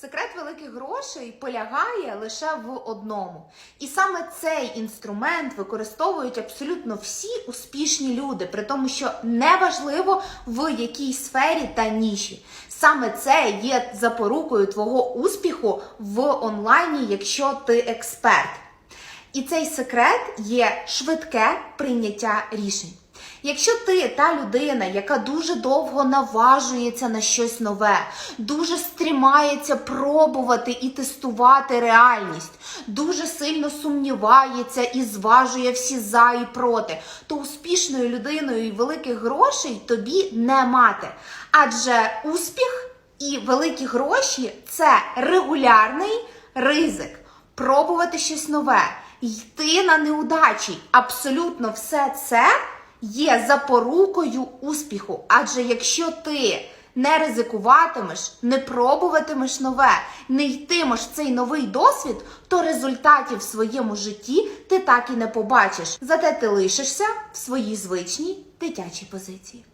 Секрет великих грошей полягає лише в одному. І саме цей інструмент використовують абсолютно всі успішні люди, при тому, що неважливо в якій сфері та ніші. Саме це є запорукою твого успіху в онлайні, якщо ти експерт. І цей секрет є швидке прийняття рішень. Якщо ти та людина, яка дуже довго наважується на щось нове, дуже стрімається пробувати і тестувати реальність, дуже сильно сумнівається і зважує всі за і проти, то успішною людиною і великих грошей тобі не мати. Адже успіх і великі гроші це регулярний ризик, пробувати щось нове, йти на неудачі. Абсолютно все це є запорукою успіху. Адже якщо ти не ризикуватимеш, не пробуватимеш нове, не йтимеш цей новий досвід, то результатів в своєму житті ти так і не побачиш. Зате ти лишишся в своїй звичній дитячій позиції.